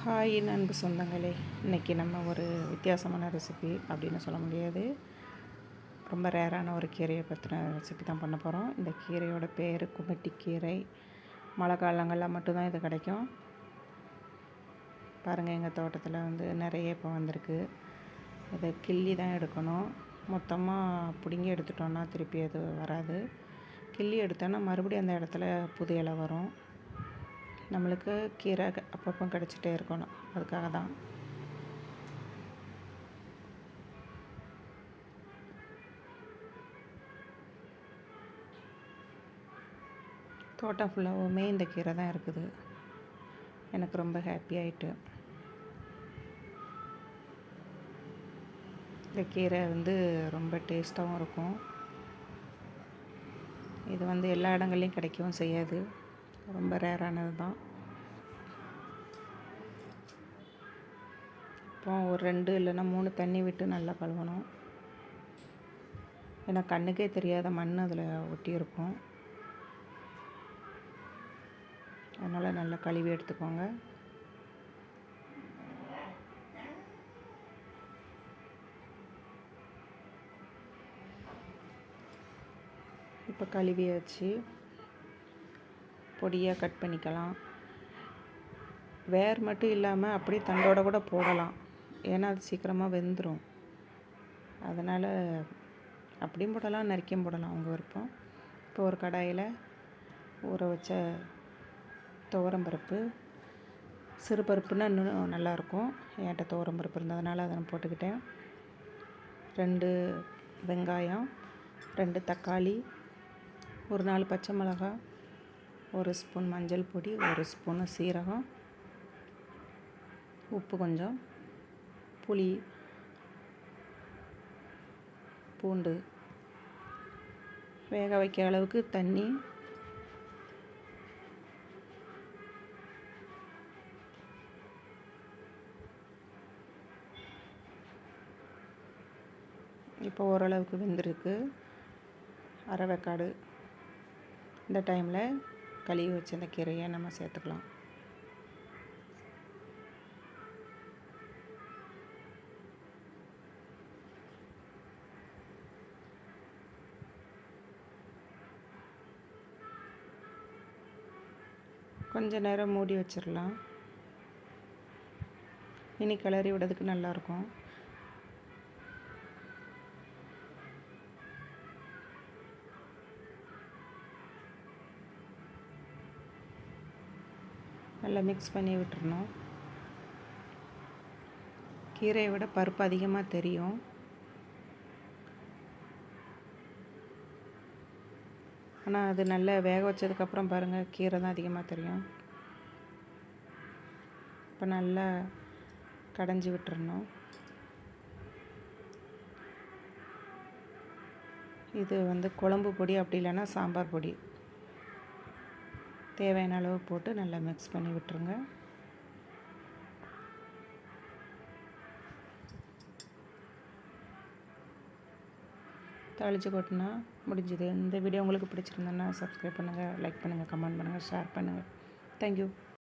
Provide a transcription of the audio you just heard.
Hi அன்பு சொந்தங்களே இன்றைக்கி நம்ம ஒரு வித்தியாசமான ரெசிபி அப்படின்னு சொல்ல முடியாது. ரொம்ப ரேரான ஒரு கீரையை பற்றின ரெசிபி தான் பண்ண போகிறோம் இந்த கீரையோட பேர் குமட்டி கீரை. மழை காலங்களில் மட்டும்தான் இது கிடைக்கும். பாருங்கள் எங்கள் தோட்டத்தில் வந்து நிறைய இப்போ வந்திருக்கு. இதை கிள்ளி தான் எடுக்கணும். மொத்தமாக பிடுங்கி எடுத்துட்டோன்னா திருப்பி அது வராது. கிள்ளி எடுத்தோன்னா மறுபடியும் அந்த இடத்துல புது இலை வரும். நம்மளுக்கு கீரை அப்பப்போ கிடச்சிட்டே இருக்கணும். அதுக்காக தான். தோட்டம் ஃபுல்லாகவுமே இந்த கீரை தான் இருக்குது. எனக்கு ரொம்ப ஹாப்பி ஆயிட்டு. இந்த கீரை வந்து ரொம்ப டேஸ்ட்டாகவும் இருக்கும். இது வந்து எல்லா இடங்கள்லையும் கிடைக்கவும் செய்யாது. ரொம்ப ரேரானது தான். இப்போ ஒரு ரெண்டு இல்லைன்னா மூணு தண்ணி விட்டு நல்லா கழுவணும். ஏன்னா கண்ணுக்கே தெரியாத மண் அதில் ஒட்டியிருக்கும். அதனால் நல்லா கழுவி எடுத்துக்கோங்க. இப்போ கழுவியாச்சு. பொடியாக கட் பண்ணிக்கலாம். வேர் மட்டும் இல்லாமல் அப்படியே தண்டோட கூட போடலாம். ஏன்னா அது சீக்கிரமாக வெந்துடும் அதனால் அப்படியும் போடலாம் நறுக்கியும் போடலாம் அவங்க விருப்பம். இப்போ ஒரு கடாயில் ஊற வச்ச துவரம்பருப்பு சிறு பருப்புன்னா இன்னும் நல்லாயிருக்கும் என்கிட்ட துவரம்பருப்பு இருந்ததுனால அதை நான் போட்டுக்கிட்டேன். ரெண்டு வெங்காயம் ரெண்டு தக்காளி ஒரு நாலு பச்சை மிளகாய் ஒரு ஸ்பூன் மஞ்சள் பொடி ஒரு ஸ்பூனு சீரகம் உப்பு கொஞ்சம் புளி பூண்டு. வேக வைக்கிற அளவுக்கு தண்ணி. இப்போ ஓரளவுக்கு வெந்திருக்கு. அரவக்காடு இந்த டைமில் கழுவி வச்ச அந்த கீரையை நம்ம சேர்த்துக்கலாம். கொஞ்ச நேரம் மூடி வச்சிடலாம் இனி கிளறி விடுறதுக்கு நல்லாயிருக்கும் நல்லா மிக்ஸ் பண்ணி விட்டுறணும். கீரையை விட பருப்பு அதிகமாக தெரியும். ஆனால் அது நல்லா வேக வச்சதுக்கப்புறம் பாருங்கள் கீரை தான் அதிகமாக தெரியும். இப்போ நல்லா கடைஞ்சி விட்டுறணும். இது வந்து குழம்பு பொடி அப்படி இல்லைன்னா சாம்பார் பொடி. தேவையான அளவு போட்டு நல்லா மிக்ஸ் பண்ணி விட்டுருங்க. தாளித்து கொட்டினா முடிஞ்சுது. இந்த வீடியோ உங்களுக்கு பிடிச்சிருந்தேன்னா சப்ஸ்கிரைப் பண்ணுங்கள் லைக் பண்ணுங்கள் கமெண்ட் பண்ணுங்கள் ஷேர் பண்ணுங்கள் தேங்க்யூ